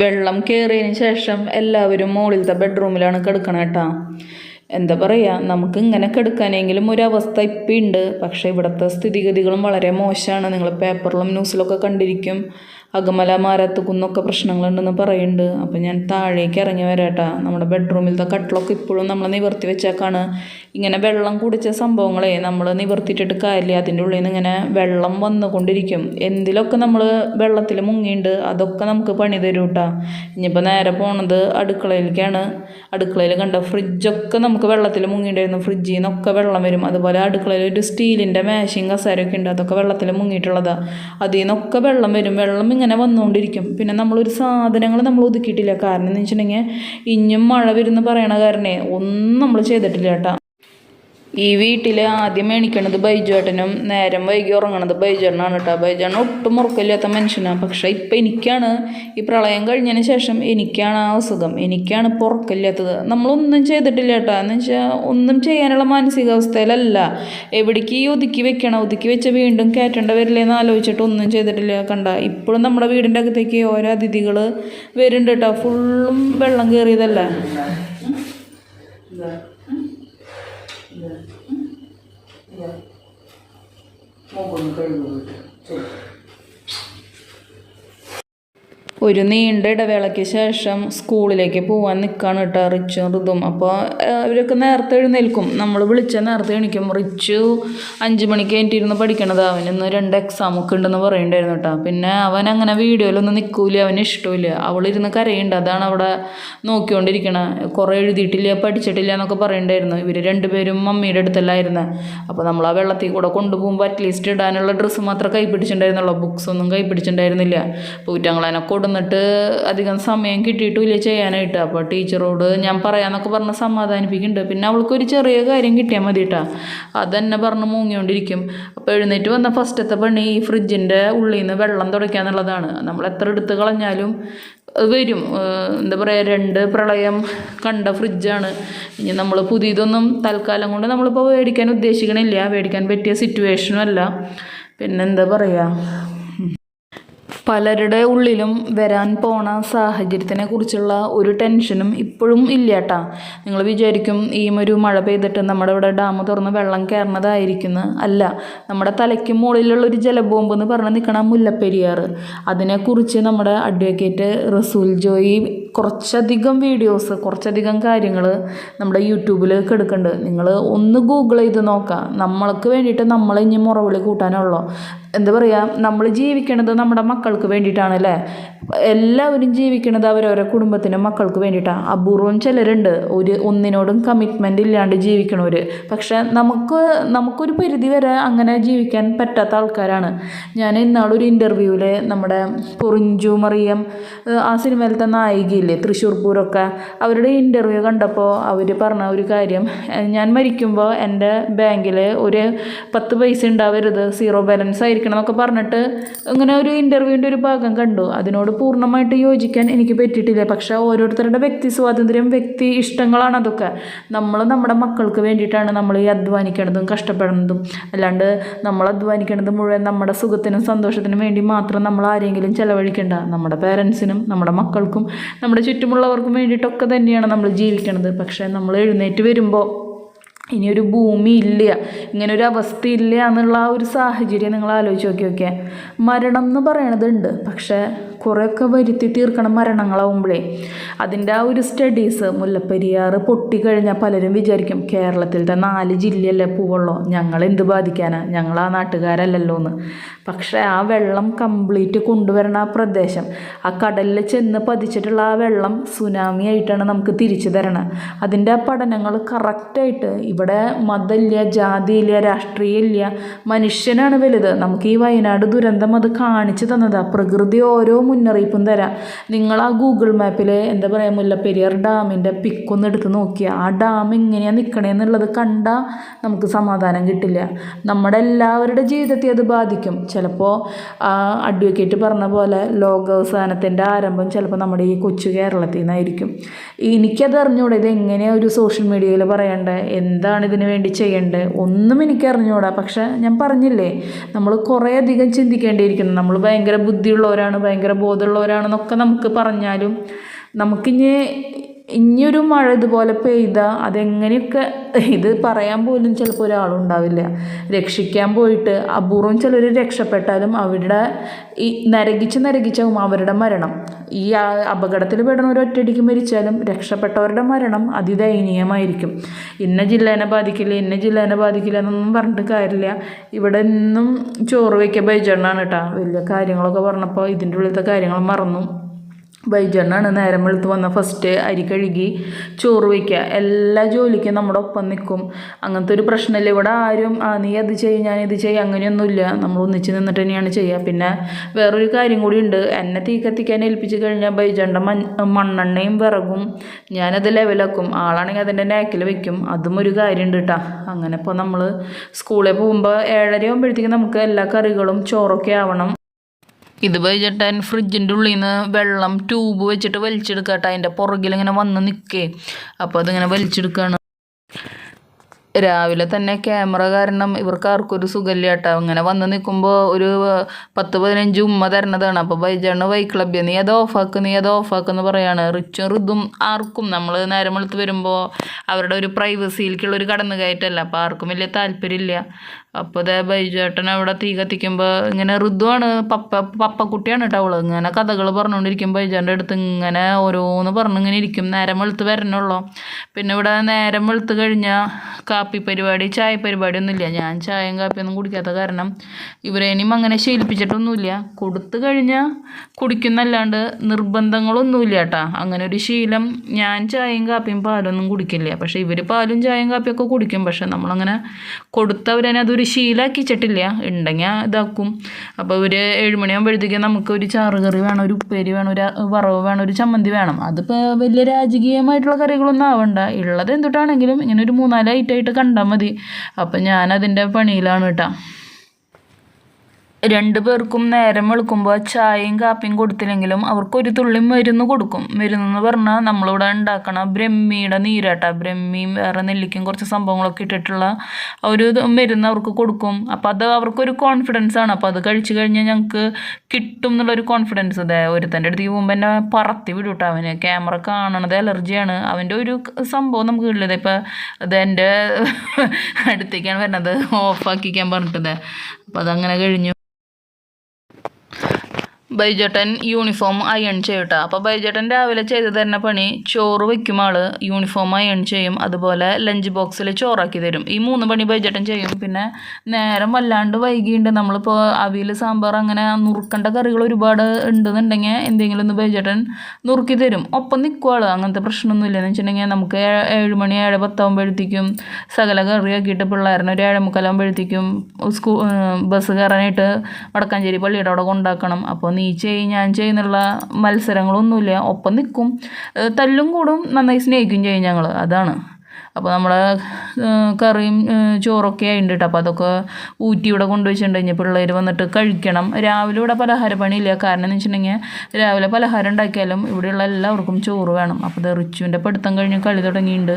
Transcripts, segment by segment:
വെള്ളം കയറിയതിന് ശേഷം എല്ലാവരും മുകളിലത്തെ ബെഡ്റൂമിലാണ് കിടക്കണം കേട്ടോ. എന്താ പറയുക നമുക്ക് ഇങ്ങനെ കിടക്കാനെങ്കിലും ഒരവസ്ഥ ഇപ്പം ഉണ്ട് പക്ഷേ ഇവിടുത്തെ സ്ഥിതിഗതികളും വളരെ മോശമാണ് നിങ്ങൾ പേപ്പറിലും ന്യൂസിലൊക്കെ കണ്ടിരിക്കും. അകമല മാരത്ത് കുന്നൊക്കെ പ്രശ്നങ്ങളുണ്ടെന്ന് പറയുന്നുണ്ട്. അപ്പോൾ ഞാൻ താഴേക്ക് ഇറങ്ങി വരാട്ടാ. നമ്മുടെ ബെഡ്റൂമിലത്തെ കട്ടിലൊക്കെ ഇപ്പോഴും നമ്മൾ നിവർത്തി വെച്ചേക്കാണ്. ഇങ്ങനെ വെള്ളം കുടിച്ച സംഭവങ്ങളെ നമ്മൾ നിവർത്തിയിട്ടിട്ട് കാര്യമില്ല. അതിന്റെ ഉള്ളിൽ നിന്ന് ഇങ്ങനെ വെള്ളം വന്നുകൊണ്ടിരിക്കും. എന്തിലൊക്കെ നമ്മൾ വെള്ളത്തിൽ മുങ്ങിയിട്ടുണ്ട് അതൊക്കെ നമുക്ക് പണി തരും കേട്ടാ ഇനിയിപ്പോൾ നേരെ പോണത് അടുക്കളയിലേക്കാണ്. അടുക്കളയിൽ കണ്ട ഫ്രിഡ്ജൊക്കെ നമുക്ക് വെള്ളത്തിൽ മുങ്ങിയിട്ടുണ്ടായിരുന്നു. ഫ്രിഡ്ജിൽ നിന്നൊക്കെ വെള്ളം വരും. അതുപോലെ അടുക്കളയിൽ ഒരു സ്റ്റീലിന്റെ മേശയും കസേരയൊക്കെ ഉണ്ട്. അതൊക്കെ വെള്ളത്തിൽ മുങ്ങിയിട്ടുള്ളതാണ് അതിൽ നിന്നൊക്കെ വെള്ളം വരും. വെള്ളം വന്നുകൊണ്ടിരിക്കും. പിന്നെ നമ്മളൊരു സാധനങ്ങൾ നമ്മൾ ഒതുക്കിയിട്ടില്ല. കാരണം എന്ന് വെച്ചിട്ടുണ്ടെങ്കിൽ ഇനിയും മഴ വരുന്ന പറയണ കാരണേ ഒന്നും നമ്മൾ ചെയ്തിട്ടില്ല കേട്ടോ. ഈ വീട്ടിൽ ആദ്യം എണീക്കണത് ബൈജുവേട്ടനും നേരം വൈകി ഉറങ്ങണത് ബൈജുവേട്ടനാണ് കേട്ടോ. ബൈജുവേട്ടൻ ഒട്ടും ഉറക്കമില്ലാത്ത മനുഷ്യനാണ് പക്ഷേ ഇപ്പം എനിക്കാണ് ഈ പ്രളയം കഴിഞ്ഞതിന് ശേഷം എനിക്കാണ് ആ അസുഖം. എനിക്കാണ് ഇപ്പോൾ നമ്മളൊന്നും ചെയ്തിട്ടില്ല കേട്ടോ. എന്ന് വെച്ചാൽ ഒന്നും ചെയ്യാനുള്ള മാനസികാവസ്ഥയിലല്ല. എവിടേക്ക് ഈ ഒതുക്കി വെക്കണം? ഒതുക്കി വെച്ച് വീണ്ടും കയറ്റേണ്ട വരില്ലേന്ന് ആലോചിച്ചിട്ട് ഒന്നും ചെയ്തിട്ടില്ല. കണ്ട ഇപ്പോഴും നമ്മുടെ വീടിന്റെ അകത്തേക്ക് ഓരോ അതിഥികൾ വരുന്നുണ്ട് കേട്ടോ. ഫുള്ളും വെള്ളം കയറിയതല്ലേ? 我括你还有 ഒരു നീണ്ട ഇടവേളയ്ക്ക് ശേഷം സ്കൂളിലേക്ക് പോകാൻ നിൽക്കുകയാണ് കേട്ടോ റിച്ചും ഋതും അപ്പോൾ അവരൊക്കെ നേരത്തെ എഴുന്നേൽക്കും. നമ്മൾ വിളിച്ച നേരത്തെ എണീക്കും. റിച്ചു അഞ്ച് മണിക്ക് ഇരുന്ന് പഠിക്കണത്. അവൻ ഇന്ന് രണ്ട് എക്സാമൊക്കെ ഉണ്ടെന്ന് പറയുന്നുണ്ടായിരുന്നു കേട്ടോ. പിന്നെ അവൻ അങ്ങനെ വീഡിയോയിലൊന്നും നിൽക്കൂല അവന് ഇഷ്ടമില്ല അവളിരുന്ന് കരയുണ്ട്. അതാണ് അവിടെ നോക്കിക്കൊണ്ടിരിക്കണത് കുറേ എഴുതിയിട്ടില്ല പഠിച്ചിട്ടില്ല എന്നൊക്കെ പറയുന്നുണ്ടായിരുന്നു ഇവർ രണ്ടുപേരും മമ്മിയുടെ അടുത്തല്ലായിരുന്നു അപ്പോൾ നമ്മൾ ആ വെള്ളത്തിൽ കൂടെ കൊണ്ടുപോകുമ്പോൾ അറ്റ്ലീസ്റ്റ് ഇടാനുള്ള ഡ്രസ്സ് മാത്രമേ കൈ പിടിച്ചിട്ടുണ്ടായിരുന്നുള്ളൂ. ബുക്സ് ഒന്നും കൈ പിടിച്ചിട്ടുണ്ടായിരുന്നില്ല. പൂറ്റങ്ങളതിനെ കൊടുന്നിട്ട് അധികം സമയം കിട്ടിയിട്ടില്ല ചെയ്യാനായിട്ട്. അപ്പോൾ ടീച്ചറോട് ഞാൻ പറയാമെന്നൊക്കെ പറഞ്ഞ് സമാധാനിപ്പിക്കുന്നുണ്ട്. പിന്നെ അവൾക്കൊരു ചെറിയ കാര്യം കിട്ടിയാൽ മതി കേട്ടോ അതന്നെ പറഞ്ഞ് മൂങ്ങിക്കൊണ്ടിരിക്കും. അപ്പോൾ എഴുന്നേറ്റ് വന്ന ഫസ്റ്റത്തെ പണി ഈ ഫ്രിഡ്ജിന്റെ ഉള്ളിൽ നിന്ന് വെള്ളം തുടയ്ക്കുക എന്നുള്ളതാണ്. നമ്മൾ എത്ര എടുത്ത് കളഞ്ഞാലും വരും. എന്താ പറയുക രണ്ട് പ്രളയം കണ്ട ഫ്രിഡ്ജാണ്. ഇനി നമ്മൾ പുതിയതൊന്നും തൽക്കാലം കൊണ്ട് നമ്മളിപ്പോൾ മേടിക്കാൻ ഉദ്ദേശിക്കണില്ല. മേടിക്കാൻ പറ്റിയ സിറ്റുവേഷനും അല്ല. പിന്നെന്താ പറയുക പലരുടെ ഉള്ളിലും വരാൻ പോണ സാഹചര്യത്തിനെ കുറിച്ചുള്ള ഒരു ടെൻഷനും ഇപ്പോഴും ഇല്ല കേട്ടാ നിങ്ങൾ വിചാരിക്കും ഈ ഒരു മഴ പെയ്തിട്ട് നമ്മുടെ ഇവിടെ ഡാം തുറന്ന് വെള്ളം കയറണതായിരിക്കുന്നു. അല്ല നമ്മുടെ തലയ്ക്ക് മുകളിലുള്ള ഒരു ജലബോംബ് എന്ന് പറഞ്ഞ് നിൽക്കണ മുല്ലപ്പെരിയാർ. അതിനെക്കുറിച്ച് നമ്മുടെ അഡ്വക്കേറ്റ് റസൂൽ ജോയി കുറച്ചധികം വീഡിയോസ് കുറച്ചധികം കാര്യങ്ങൾ നമ്മുടെ യൂട്യൂബിൽ കിടക്കുന്നുണ്ട് നിങ്ങൾ ഒന്ന് ഗൂഗിൾ ചെയ്ത് നോക്കാം. നമ്മൾക്ക് വേണ്ടിയിട്ട് നമ്മൾ ഇനി മുറവിളി കൂട്ടാനുള്ളൂ എന്താ പറയുക നമ്മൾ ജീവിക്കണത് നമ്മുടെ മക്കൾക്ക് വേണ്ടിയിട്ടാണ് അല്ലേ എല്ലാവരും ജീവിക്കുന്നത് അവരവരെ കുടുംബത്തിനും മക്കൾക്ക് വേണ്ടിയിട്ടാണ് അപൂർവം ചിലരുണ്ട്. ഒരു ഒന്നിനോടും കമ്മിറ്റ്മെന്റ് ഇല്ലാണ്ട് ജീവിക്കണവർ പക്ഷേ നമുക്ക് നമുക്കൊരു പരിധി വരെ അങ്ങനെ ജീവിക്കാൻ പറ്റാത്ത ആൾക്കാരാണ്. ഞാൻ ഇന്നാളൊരു ഇന്റർവ്യൂവിൽ നമ്മുടെ പൊറിഞ്ചു മറിയം ആ സിനിമയിലത്തെ നായികയില്ലേ തൃശ്ശൂർ പൂരൊക്കെ അവരുടെ ഇന്റർവ്യൂ കണ്ടപ്പോൾ അവർ പറഞ്ഞ ഒരു കാര്യം ഞാൻ മരിക്കുമ്പോൾ എന്റെ ബാങ്കിൽ ഒരു പത്ത് പൈസ ഉണ്ടാവരുത് സീറോ ബാലൻസ് ആയിരിക്കണം എന്നൊക്കെ പറഞ്ഞിട്ട് ഇങ്ങനെ ഒരു ഇന്റർവ്യൂവിന്റെ ഒരു ഭാഗം കണ്ടു. അതിനോട് പൂർണമായിട്ട് യോജിക്കാൻ എനിക്ക് പറ്റിയിട്ടില്ല. പക്ഷേ ഓരോരുത്തരുടെ വ്യക്തി സ്വാതന്ത്ര്യം വ്യക്തി ഇഷ്ടങ്ങളാണ് അതൊക്കെ. നമ്മൾ നമ്മുടെ മക്കൾക്ക് വേണ്ടിയിട്ടാണ് നമ്മൾ ഈ അധ്വാനിക്കണതും കഷ്ടപ്പെടുന്നതും. അല്ലാണ്ട് നമ്മൾ അധ്വാനിക്കണത് മുഴുവൻ നമ്മുടെ സുഖത്തിനും സന്തോഷത്തിനും വേണ്ടി മാത്രം നമ്മൾ ആരെങ്കിലും ചിലവഴിക്കേണ്ട. നമ്മുടെ പേരൻസിനും നമ്മുടെ മക്കൾക്കും നമ്മുടെ ചുറ്റുമുള്ളവർക്കും വേണ്ടിയിട്ടൊക്കെ തന്നെയാണ് നമ്മൾ ജീവിക്കണത്. പക്ഷേ നമ്മൾ എഴുന്നേറ്റ് വരുമ്പോൾ ഇനിയൊരു ഭൂമി ഇല്ല. ഇങ്ങനെ ഒരു അവസ്ഥ ഇല്ല എന്നുള്ള ആ ഒരു സാഹചര്യം നിങ്ങൾ ആലോചിച്ച് നോക്കി നോക്കിയാൽ മരണം എന്ന് പറയണതുണ്ട്. പക്ഷേ കുറേയൊക്കെ വരുത്തി തീർക്കണം മരണങ്ങളാവുമ്പോഴേ. അതിന്റെ ആ ഒരു സ്റ്റഡീസ് മുല്ലപ്പെരിയാർ പൊട്ടിക്കഴിഞ്ഞാൽ പലരും വിചാരിക്കും കേരളത്തിലത്തെ നാല് ജില്ലയല്ലേ പോവുള്ളൂ. ഞങ്ങൾ എന്ത് ബാധിക്കാനാണ് ഞങ്ങൾ ആ നാട്ടുകാരല്ലല്ലോ എന്ന് പക്ഷേ ആ വെള്ളം കംപ്ലീറ്റ് കൊണ്ടുവരണ ആ പ്രദേശം ആ കടലിൽ ചെന്ന് പതിച്ചിട്ടുള്ള ആ വെള്ളം സുനാമി ആയിട്ടാണ് നമുക്ക് തിരിച്ചു തരണം. അതിന്റെ ആ പഠനങ്ങൾ കറക്റ്റായിട്ട് ഇവിടെ മതമില്ല ജാതിയില്ല രാഷ്ട്രീയമില്ല മനുഷ്യനാണ് വലുത്. നമുക്ക് ഈ വയനാട് ദുരന്തം അത് കാണിച്ചു തന്നതാണ് പ്രകൃതി ഓരോ മുന്നറിയിപ്പും തരാം. നിങ്ങൾ ആ ഗൂഗിൾ മാപ്പിൽ എന്താ പറയുക മുല്ലപ്പെരിയാർ ഡാമിന്റെ പിക്കൊന്ന് എടുത്ത് നോക്കിയാൽ ആ ഡാം എങ്ങനെയാണ് നിൽക്കണേന്നുള്ളത് കണ്ടാൽ നമുക്ക് സമാധാനം കിട്ടില്ല. നമ്മുടെ എല്ലാവരുടെ ജീവിതത്തെ അത് ബാധിക്കും. ചിലപ്പോൾ അഡ്വക്കേറ്റ് പറഞ്ഞ പോലെ ലോകാവസാനത്തിന്റെ ആരംഭം ചിലപ്പോൾ നമ്മുടെ ഈ കൊച്ചു കേരളത്തിൽ നിന്നായിരിക്കും എനിക്കത് അറിഞ്ഞൂടെ. ഇത് എങ്ങനെയാണ് ഒരു സോഷ്യൽ മീഡിയയിൽ പറയേണ്ടത് എന്താണ് ഇതിന് വേണ്ടി ചെയ്യേണ്ടത് ഒന്നും എനിക്ക് അറിഞ്ഞൂടാ പക്ഷേ ഞാൻ പറഞ്ഞില്ലേ നമ്മൾ കുറേ അധികം ചിന്തിക്കേണ്ടിയിരിക്കുന്നു. നമ്മൾ ഭയങ്കര ബുദ്ധിയുള്ളവരാണ് ഭയങ്കര ബോധമുള്ളവരാണെന്നൊക്കെ നമുക്ക് പറഞ്ഞാലും നമുക്കിനി ഇനിയൊരു മഴ ഇതുപോലെ പെയ്താൽ അതെങ്ങനെയൊക്കെ ഇത് പറയാൻ പോലും ചിലപ്പോൾ ഒരാളുണ്ടാവില്ല. രക്ഷിക്കാൻ പോയിട്ട് അപൂർവം ചിലർ രക്ഷപ്പെട്ടാലും അവരുടെ ഈ നരകിച്ച് നരകിച്ചാവും അവരുടെ മരണം. ഈ അപകടത്തിൽ പെടുന്ന ഒറ്റയടിക്ക് മരിച്ചാലും രക്ഷപ്പെട്ടവരുടെ മരണം അതിദയനീയമായിരിക്കും. ഇന്ന ജില്ലേനെ ബാധിക്കില്ല ഇന്ന ജില്ലേനെ ബാധിക്കില്ല എന്നൊന്നും പറഞ്ഞിട്ട് കാര്യമില്ല. ഇവിടെ ഇന്നും ചോറ് വയ്ക്കുക ബൈജണ്ണാണ് കേട്ടോ. വലിയ കാര്യങ്ങളൊക്കെ പറഞ്ഞപ്പോൾ ഇതിന്റെ ഉള്ളിലത്തെ കാര്യങ്ങൾ മറന്നു. ബൈജണ്ണാണ് നേരം വെളുത്ത് വന്ന ഫസ്റ്റ് അരി കഴുകി ചോറ് വയ്ക്കുക എല്ലാ ജോലിക്കും നമ്മുടെ ഒപ്പം നിൽക്കും. അങ്ങനത്തെ ഒരു പ്രശ്നമില്ല. ഇവിടെ ആരും ആ നീ അത് ചെയ്യും ഞാൻ ഇത് ചെയ്യും അങ്ങനെയൊന്നുമില്ല. നമ്മൾ ഒന്നിച്ച് നിന്നിട്ട് തന്നെയാണ് ചെയ്യുക. പിന്നെ വേറൊരു കാര്യം കൂടി ഉണ്ട്. എന്നെ തീ കത്തിക്കാൻ ഏൽപ്പിച്ച് കഴിഞ്ഞാൽ ബൈജണ്ട മണ്ണെണ്ണയും വിറകും. ഞാനത് ലെവലാക്കും. ആളാണെങ്കിൽ അതിന്റെ നാക്കിൽ വയ്ക്കും അതും ഒരു കാര്യമുണ്ട് കേട്ടോ അങ്ങനെ ഇപ്പോൾ നമ്മൾ സ്കൂളിൽ പോകുമ്പോൾ ഏഴര ആകുമ്പോഴത്തേക്കും നമുക്ക് എല്ലാ കറികളും ചോറൊക്കെ ആവണം. ഇത് വൈകിട്ടൻ ഫ്രിഡ്ജിന്റെ ഉള്ളിൽ നിന്ന് വെള്ളം ട്യൂബ് വെച്ചിട്ട് വലിച്ചെടുക്കട്ടെ. അതിന്റെ പുറകിൽ ഇങ്ങനെ വന്ന് നിൽക്കേ അപ്പോൾ അതിങ്ങനെ വലിച്ചെടുക്കുകയാണ് രാവിലെ തന്നെ ക്യാമറ കാരണം ഇവർക്ക് ആർക്കും ഒരു സുഖമില്ല കേട്ടോ ഇങ്ങനെ വന്ന് നിൽക്കുമ്പോൾ ഒരു പത്ത് പതിനഞ്ച് ഉമ്മ തരണതാണ്. അപ്പോൾ ബൈജാണ് വൈ നീ അത് ഓഫാക്ക് നീ അത് ഓഫാക്കെന്ന് പറയാണ്. റിച്ചും ഋതും ആർക്കും നമ്മൾ നേരം വെളുത്ത് വരുമ്പോൾ അവരുടെ ഒരു പ്രൈവസിയിലേക്കുള്ള ഒരു കടന്നുകയറ്റമല്ല അപ്പോൾ ആർക്കും വലിയ താല്പര്യമില്ല. അപ്പോൾ ഇതേ ബൈജേട്ടൻ അവിടെ തീ കത്തിക്കുമ്പോൾ ഇങ്ങനെ ഋതുവാണ് പപ്പ പപ്പക്കുട്ടിയാണ് കേട്ടോ അവൾ ഇങ്ങനെ കഥകൾ പറഞ്ഞുകൊണ്ടിരിക്കും ബൈജാന്റെ അടുത്ത്. ഇങ്ങനെ ഓരോന്ന് പറഞ്ഞിങ്ങനെ ഇരിക്കും. നേരം വെളുത്ത് വരണുള്ളൂ പിന്നെ ഇവിടെ നേരം വെളുത്ത് കഴിഞ്ഞാൽ കാപ്പി പരിപാടി ചായ പരിപാടി ഒന്നുമില്ല. ഞാൻ ചായയും കാപ്പിയൊന്നും കുടിക്കാത്ത കാരണം ഇവരേനും അങ്ങനെ ശീലിപ്പിച്ചിട്ടൊന്നുമില്ല. കൊടുത്തു കഴിഞ്ഞാൽ കുടിക്കുന്നല്ലാണ്ട് നിർബന്ധങ്ങളൊന്നുമില്ല കേട്ടാ അങ്ങനെ ഒരു ശീലം ഞാൻ ചായയും കാപ്പിയും പാലൊന്നും കുടിക്കില്ല. പക്ഷേ ഇവർ പാലും ചായയും കാപ്പിയൊക്കെ കുടിക്കും. പക്ഷെ നമ്മളങ്ങനെ കൊടുത്തവരനെ അതൊരു ശീലാക്കിച്ചിട്ടില്ല. ഉണ്ടെങ്കിൽ ഇതാക്കും. അപ്പോൾ ഒരു ഏഴുമണിയാകുമ്പോഴത്തേക്കും നമുക്ക് ഒരു ചാറ് കറി വേണം ഒരു ഉപ്പേരി വേണം ഒരു വറവ് വേണം ഒരു ചമ്മന്തി വേണം. അതിപ്പോൾ വലിയ രാജകീയമായിട്ടുള്ള കറികളൊന്നും ആവണ്ട. ഉള്ളത് എന്തുട്ടാണെങ്കിലും ഇങ്ങനെ ഒരു മൂന്നാൽ ഐറ്റമായിട്ട് കണ്ടാൽ മതി. അപ്പം ഞാനതിന്റെ പണിയിലാണ് കേട്ടോ രണ്ടു പേർക്കും നേരം വെളുക്കുമ്പോൾ ചായയും കാപ്പിയും കൊടുത്തില്ലെങ്കിലും അവർക്ക് ഒരു തുള്ളി മരുന്ന് കൊടുക്കും. മരുന്ന് എന്ന് പറഞ്ഞാൽ നമ്മളിവിടെ ഉണ്ടാക്കണ ബ്രഹ്മിയുടെ നീരാട്ട. ബ്രഹ്മിയും വേറെ നെല്ലിക്കും കുറച്ച് സംഭവങ്ങളൊക്കെ ഇട്ടിട്ടുള്ള ഒരു മരുന്ന് അവർക്ക് കൊടുക്കും. അപ്പോൾ അത് അവർക്കൊരു കോൺഫിഡൻസ് ആണ്. അപ്പോൾ അത് കഴിച്ചു കഴിഞ്ഞാൽ ഞങ്ങൾക്ക് കിട്ടും എന്നുള്ളൊരു കോൺഫിഡൻസ് ഇതേ ഒരുത്തന്റെ അടുത്ത് പോകുമ്പോൾ എന്നെ പറത്തി വിടും കേട്ടോ അവന്. ക്യാമറ കാണണത് അലർജിയാണ്. അവന്റെ ഒരു സംഭവം നമുക്ക് ഉള്ളത് ഇപ്പോൾ ഇത് എന്റെ അടുത്തേക്കാണ് വരുന്നത്. ഓഫാക്കിക്കാൻ പറഞ്ഞിട്ടത് അപ്പോൾ അതങ്ങനെ കഴിഞ്ഞു. ബൈജേട്ടൻ യൂണിഫോം അയൺ ചെയ്യട്ടെ. അപ്പോൾ ബൈജേട്ടൻ രാവിലെ ചെയ്ത് തരുന്ന പണി. ചോറ് വയ്ക്കും ആൾ. യൂണിഫോം അയൺ ചെയ്യും. അതുപോലെ ലഞ്ച് ബോക്സിൽ ചോറാക്കി തരും. ഈ മൂന്ന് പണി ബൈജേട്ടൻ ചെയ്യും. പിന്നെ നേരം വല്ലാണ്ട് വൈകിയുണ്ട്. നമ്മളിപ്പോൾ അവിയൽ സാമ്പാർ അങ്ങനെ നുറുക്കേണ്ട കറികൾ ഒരുപാട് ഉണ്ടെന്നുണ്ടെങ്കിൽ എന്തെങ്കിലും ഒന്ന് ബൈജേട്ടൻ നുറുക്കി തരും. ഒപ്പം നിൽക്കുക ആൾ. അങ്ങനത്തെ പ്രശ്നമൊന്നുമില്ല എന്ന് വെച്ചിട്ടുണ്ടെങ്കിൽ നമുക്ക് ഏഴ് മണി ഏഴ് പത്താകുമ്പോഴത്തേക്കും സകല കറിയാക്കിയിട്ട് പിള്ളേരനെ ഒരു ഏഴേമുക്കാലാകുമ്പോഴത്തേക്കും സ്കൂൾ ബസ് കയറാനായിട്ട് വടക്കാഞ്ചേരി പള്ളിയുടെ അവിടെ കൊണ്ടാക്കണം. അപ്പോൾ നീ ചെയ്യും ഞാൻ ചെയ്യുന്നുള്ള മത്സരങ്ങളൊന്നുമില്ല. ഒപ്പം നിൽക്കും തല്ലും കൂടും. നന്നായി സ്നേഹിക്കും ചെയ്യും ഞങ്ങൾ അതാണ്. അപ്പോൾ നമ്മളെ കറിയും ചോറൊക്കെ ആയിട്ടുണ്ട്. കേട്ടോ അപ്പോൾ അതൊക്കെ ഊറ്റി ഇവിടെ കൊണ്ടുവച്ചിട്ടുണ്ട്. പിള്ളേർ വന്നിട്ട് കഴിക്കണം. രാവിലെ ഇവിടെ പലഹാര പണിയില്ല. കാരണം എന്ന് വെച്ചിട്ടുണ്ടെങ്കിൽ രാവിലെ പലഹാരം ഉണ്ടാക്കിയാലും ഇവിടെയുള്ള എല്ലാവർക്കും ചോറ് വേണം. അപ്പോൾ ഇത് റിച്ചുവിന്റെ പഠിത്തം കഴിഞ്ഞ് കളി തുടങ്ങിയിട്ടുണ്ട്.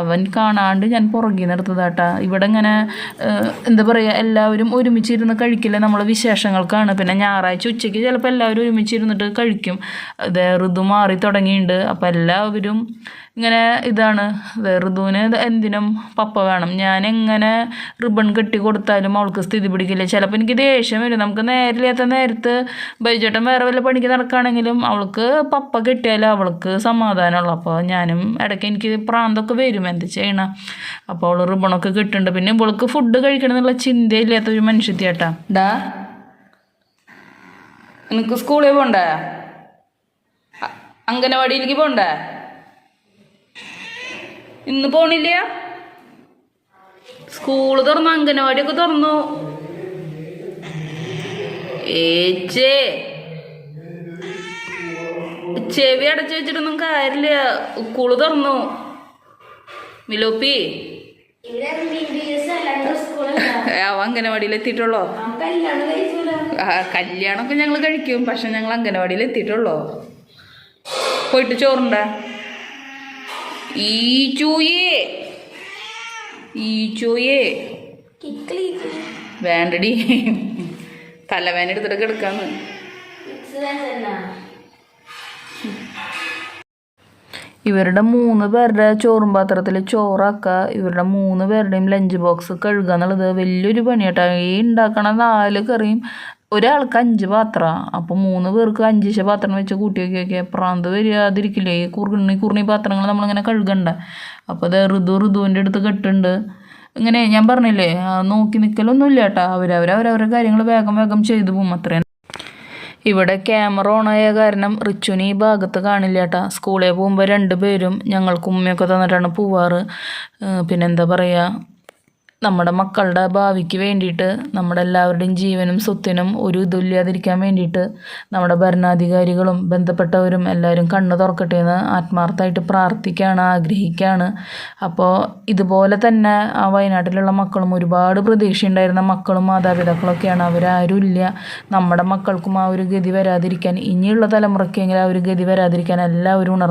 അവൻ കാണാണ്ട് ഞാൻ പുറകിൽ നിർത്തതാട്ടാ ഇവിടെ ഇങ്ങനെ എന്താ പറയുക എല്ലാവരും ഒരുമിച്ചിരുന്ന് കഴിക്കില്ല നമ്മൾ വിശേഷങ്ങൾക്കാണ്. പിന്നെ ഞായറാഴ്ച ഉച്ചയ്ക്ക് ചിലപ്പോൾ എല്ലാവരും ഒരുമിച്ചിരുന്നിട്ട് കഴിക്കും. ഇത് ഋതു മാറി തുടങ്ങിയിട്ടുണ്ട്. അപ്പോൾ എല്ലാവരും ഇങ്ങനെ ഇതാണ് വെറുതൂന്. എന്തിനും പപ്പ വേണം. ഞാൻ എങ്ങനെ റിബൺ കെട്ടി കൊടുത്താലും അവൾക്ക് സ്ഥിതി പിടിക്കില്ല. ചിലപ്പോൾ എനിക്ക് ദേഷ്യം വരും. നമുക്ക് നേരില്ലാത്ത നേരത്ത് ബൈജേട്ടൻ വേറെ വല്ല പണിക്ക് നടക്കുകയാണെങ്കിലും അവൾക്ക് പപ്പ കിട്ടിയാലും അവൾക്ക് സമാധാനമുള്ളൂ. അപ്പോൾ ഞാനും ഇടയ്ക്ക് എനിക്ക് പ്രാന്തൊക്കെ വരും. എന്ത് ചെയ്യണം? അപ്പോൾ അവൾ റിബണൊക്കെ കിട്ടുന്നുണ്ട്. പിന്നെ ഇവൾക്ക് ഫുഡ് കഴിക്കണം എന്നുള്ള ചിന്തയില്ലാത്ത ഒരു മനുഷ്യത്തിയേട്ടാ ഡാ. നിനക്ക് സ്കൂളിൽ പോണ്ടേ? അംഗനവാടിയിലേക്ക് പോണ്ടേ? ഇന്ന് പോണില്ല. സ്കൂൾ തുറന്നു അംഗനവാടിയൊക്കെ തുറന്നു. ഏച്ചേ. ചെവി അടച്ചു വെച്ചിട്ടൊന്നും കാര്യമില്ല. സ്കൂൾ തുറന്നു. മിലോപ്പി. അവ അംഗനവാടിയിൽ എത്തിയിട്ടുള്ളോ? കല്യാണമൊക്കെ ഞങ്ങൾ കഴിക്കും പക്ഷെ ഞങ്ങൾ അംഗനവാടിയിൽ എത്തിയിട്ടുള്ളോ? പോയിട്ട് ചോറുണ്ട? ഈ ചൂയേ ഈ ചൂയേ കിക്കിളി വേണ്ടടി. തലവേന എടുത്തിട്ട് കിടക്കാന്ന്. ഇവരുടെ മൂന്ന് പേരുടെ ചോറും പാത്രത്തിൽ ചോറാക്കുക ഇവരുടെ മൂന്ന് പേരുടെയും ലഞ്ച് ബോക്സ് കഴുകുക എന്നുള്ളത് വലിയൊരു പണിയാട്ടോ. ഈ ഉണ്ടാക്കണ നാല് കറിയും ഒരാൾക്ക് അഞ്ച് പാത്രം. അപ്പോൾ മൂന്ന് പേർക്ക് അഞ്ച് പാത്രം വെച്ച് കൂട്ടി ഒക്കെ വയ്ക്കുക പ്രാന്ത് വരാതിരിക്കില്ലേ? ഈ കുറുണി കുറുണി പാത്രങ്ങൾ നമ്മളിങ്ങനെ കഴുകണ്ട. അപ്പോൾ അത് ഋതു ഋതുവിന്റെ അടുത്ത് കെട്ടുണ്ട്. ഇങ്ങനെ ഞാൻ പറഞ്ഞില്ലേ നോക്കി നിൽക്കലൊന്നും ഇല്ല കേട്ടോ അവരവരവരവരുടെ കാര്യങ്ങൾ വേഗം വേഗം ചെയ്തു പോകും. അത്രയും ഇവിടെ ക്യാമറ ഓണായ കാരണം റിച്ചുവിന് ഈ ഭാഗത്ത് കാണില്ല കേട്ടാ സ്കൂളിൽ പോകുമ്പോൾ രണ്ടുപേരും ഞങ്ങൾക്ക് ഉമ്മയൊക്കെ തന്നിട്ടാണ് പോവാറ്. പിന്നെന്താ പറയുക നമ്മുടെ മക്കളുടെ ഭാവിക്ക് വേണ്ടിയിട്ട് നമ്മുടെ എല്ലാവരുടെയും ജീവനും സ്വത്തിനും ഒരു ഇതുമില്ലാതിരിക്കാൻ വേണ്ടിയിട്ട് നമ്മുടെ ഭരണാധികാരികളും ബന്ധപ്പെട്ടവരും എല്ലാവരും കണ്ണു തുറക്കട്ടെ എന്ന് ആത്മാർത്ഥമായിട്ട് പ്രാർത്ഥിക്കുകയാണ് ആഗ്രഹിക്കുകയാണ് അപ്പോൾ ഇതുപോലെ തന്നെ ആ വയനാട്ടിലുള്ള മക്കളും ഒരുപാട് പ്രതീക്ഷയുണ്ടായിരുന്ന മക്കളും മാതാപിതാക്കളൊക്കെയാണ്. അവരാരും ഇല്ല. നമ്മുടെ മക്കൾക്കും ആ ഒരു ഗതി വരാതിരിക്കാൻ ഇനിയുള്ള തലമുറയ്ക്കെങ്കിലും ആ ഒരു ഗതി വരാതിരിക്കാൻ എല്ലാവരും ഉണർന്നു